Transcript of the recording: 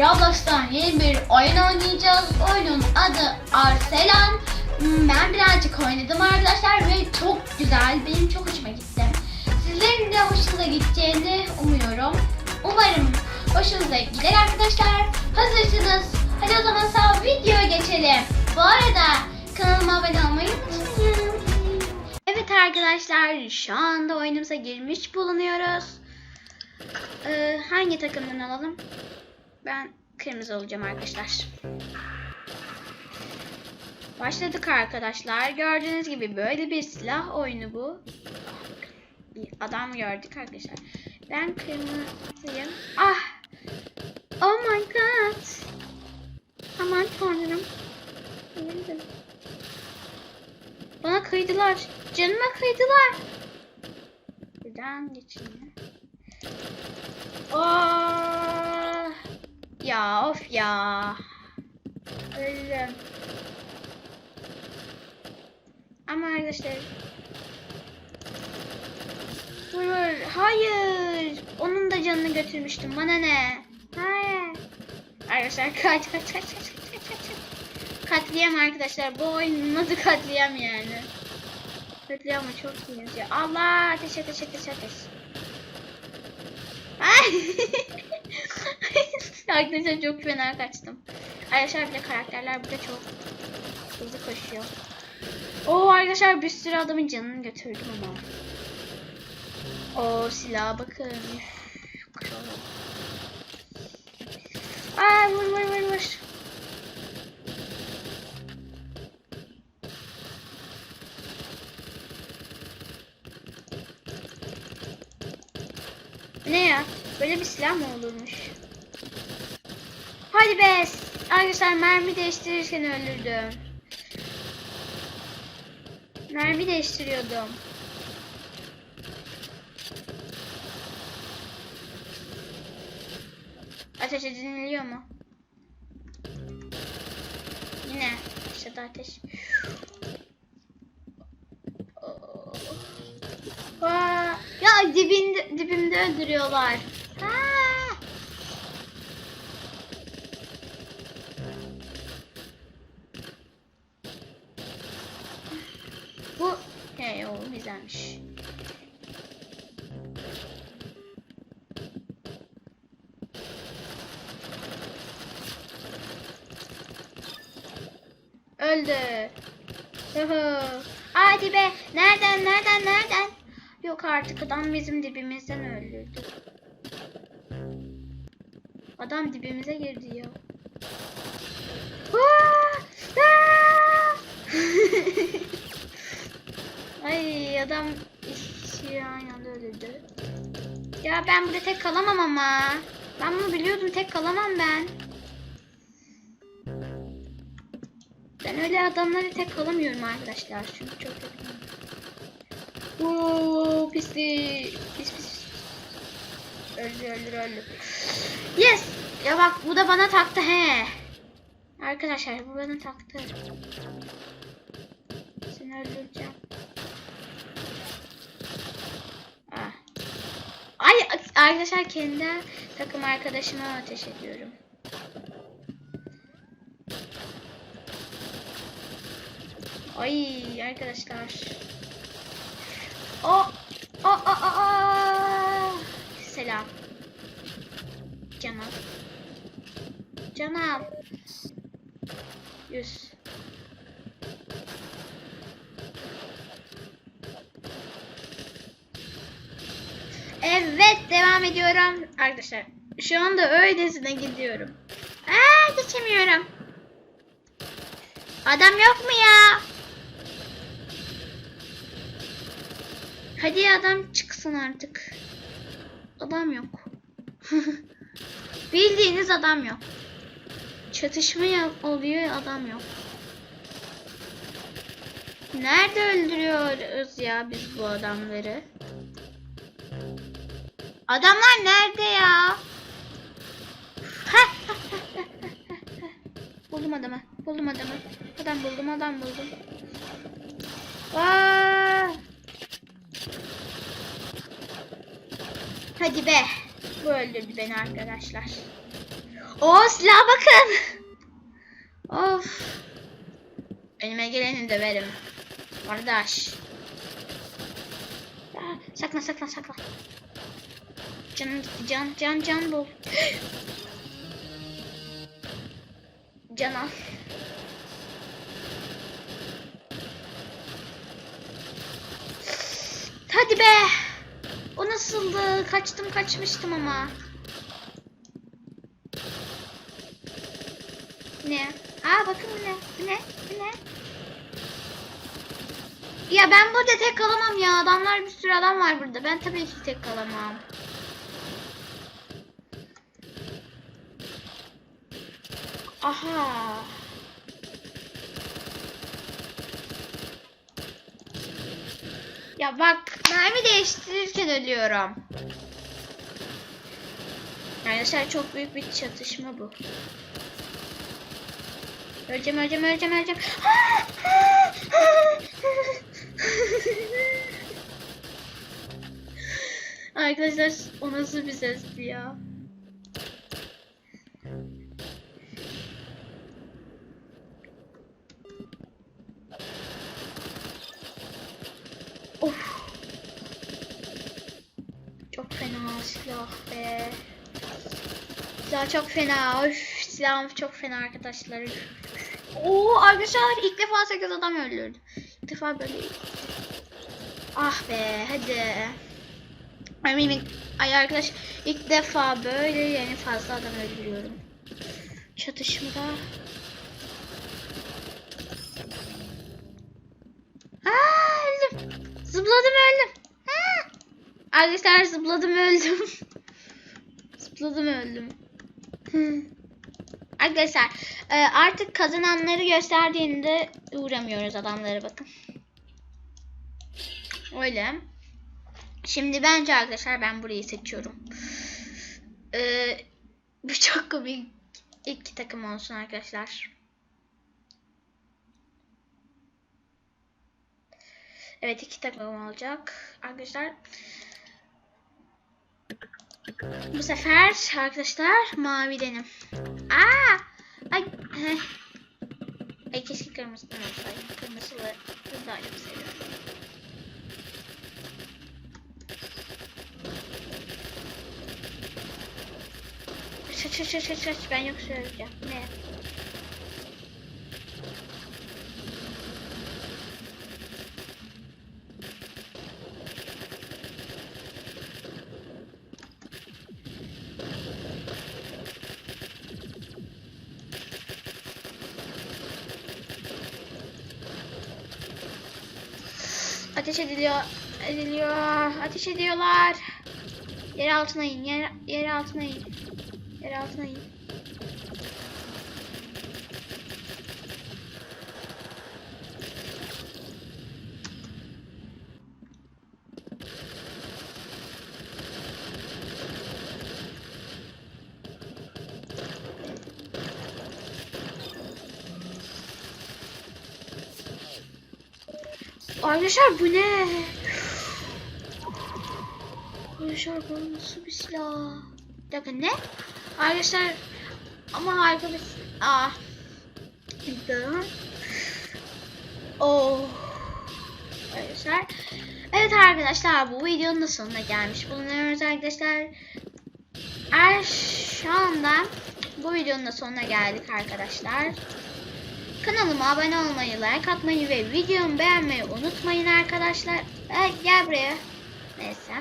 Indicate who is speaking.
Speaker 1: Roblox'tan yeni bir oyun oynayacağız. Oyunun adı Arselan. Hmm, Ben birazcık oynadım arkadaşlar ve çok güzel. Benim çok hoşuma gitti. Sizlerin de hoşunuza gideceğini umuyorum. Umarım hoşunuza gider arkadaşlar. Hazırsınız. Hadi o zaman sağ videoya geçelim. Bu arada kanalıma abone olmayı unutmayın. Evet arkadaşlar şu anda oyunumuza girmiş bulunuyoruz. Ee, hangi takımdan alalım? Ben kırmızı olacağım arkadaşlar. Başladık arkadaşlar. Gördüğünüz gibi böyle bir silah oyunu bu. Bir adam gördük arkadaşlar. Ben kırmızıyım. Ah! Oh my god! Aman tanrım. Bana kıydılar. Canıma kıydılar. Buradan geçeyim. Oh! Ya of ya. Öldüm. Ama arkadaşlar. Vur vur. Hayır. Onun da canını götürmüştüm. Bana ne? Hayır. Arkadaşlar kaç kaç kaç kaç kaç kaç kaç. Katliam arkadaşlar. Bu oyunun adı katliam yani. Katliam mı çok iyiyiz ya. Allah ateş ateş ateş ateş. Ay. arkadaşlar çok fena kaçtım. Arkadaşlar bir de karakterler burada çok hızlı koşuyor. Oo arkadaşlar bir sürü adamın canını götürdüm ama. O silaha bakın. Aa vur vur vur vur. Ne ya? Böyle bir silah mı olurmuş? Hadi be. Arkadaşlar mermi değiştirirken öldürdüm. Mermi değiştiriyordum. Ateş ediliyor mu? Yine aşağıda ateş. Oh. Ya dibinde, dibimde öldürüyorlar. Ha. Bu hey güzelmiş. Öldü. Hadi be. Nereden nereden nereden? Yok artık adam bizim dibimizden öldürdü. Adam dibimize girdi ya. Aa! Aa! Ay adam anda öldürdü. Ya ben burada tek kalamam ama. Ben bunu biliyordum tek kalamam ben. Ben öyle adamları tek kalamıyorum arkadaşlar. Çünkü çok kötü. Ooo pislik. Pis pis. Öldü öldü öldü. Yes. Ya bak bu da bana taktı he. Arkadaşlar bu bana taktı. Seni öldüreceğim. Ah. Ay arkadaşlar kendi takım arkadaşıma ateş ediyorum. Ay arkadaşlar. O o o o o. Selam. Canal. Canal. Yüz. Evet devam ediyorum. Arkadaşlar şu anda öylesine gidiyorum. Aa geçemiyorum. Adam yok mu ya? Hadi adam çıksın artık. Adam yok. Bildiğiniz adam yok. Çatışma oluyor adam yok. Nerede öldürüyoruz ya biz bu adamları? Adamlar nerede ya? buldum adamı. Buldum adamı. Adam buldum adam buldum. Aa! Hadi be. Bu öldürdü beni arkadaşlar. O silah bakın. Of. Önüme geleni döverim. Kardeş. Aa, Saklan saklan gitti can can can bul. Can al. Hadi be. O nasıldı? Kaçtım kaçmıştım ama. Ne? Aa bakın bu ne? Bu ne? Bu ne? Ya ben burada tek kalamam ya. Adamlar bir sürü adam var burada. Ben tabii ki tek kalamam. Aha. Ya bak mermi değiştirirken ölüyorum. Arkadaşlar çok büyük bir çatışma bu. Öleceğim öleceğim öleceğim öleceğim. Arkadaşlar o nasıl bir sesti ya? Of. Çok fena silah be. Silah çok fena. Of, silahım çok fena arkadaşlar. Oo arkadaşlar ilk defa 8 adam öldürdü. İlk defa böyle. Ah be hadi. Eminim ay arkadaş ilk defa böyle yani fazla adam öldürüyorum. Çatışmada. Aa öldüm. Zıpladım öldüm. Ha! Arkadaşlar zıpladım öldüm. zıpladım öldüm. Arkadaşlar e, artık kazananları gösterdiğinde uğramıyoruz adamlara bakın. Öyle. Şimdi bence arkadaşlar ben burayı seçiyorum. Ee, bu çok komik. İki takım olsun arkadaşlar. Evet iki takım olacak arkadaşlar. Bu sefer arkadaşlar mavidenim. Aa! Ay. Ay keşke kırmızıdan olsaydı. Kırmızılı daha çok seviyorum. Şaş şaş şaş şaş ben yok söyleyeceğim. Ne? Ateş ediliyor. Ediliyor. Ateş ediyorlar. Yer altına in. Yer, yer altına in. Yer altına in. Arkadaşlar bu ne? Arkadaşlar bu nasıl bir silah? Bir dakika ne? Arkadaşlar ama harika bir Ah. Oh. Arkadaşlar. Evet arkadaşlar bu videonun da sonuna gelmiş bulunuyoruz arkadaşlar. Er şu anda bu videonun da sonuna geldik arkadaşlar. Kanalıma abone olmayı, like atmayı ve videomu beğenmeyi unutmayın arkadaşlar. Ee, gel buraya. Neyse.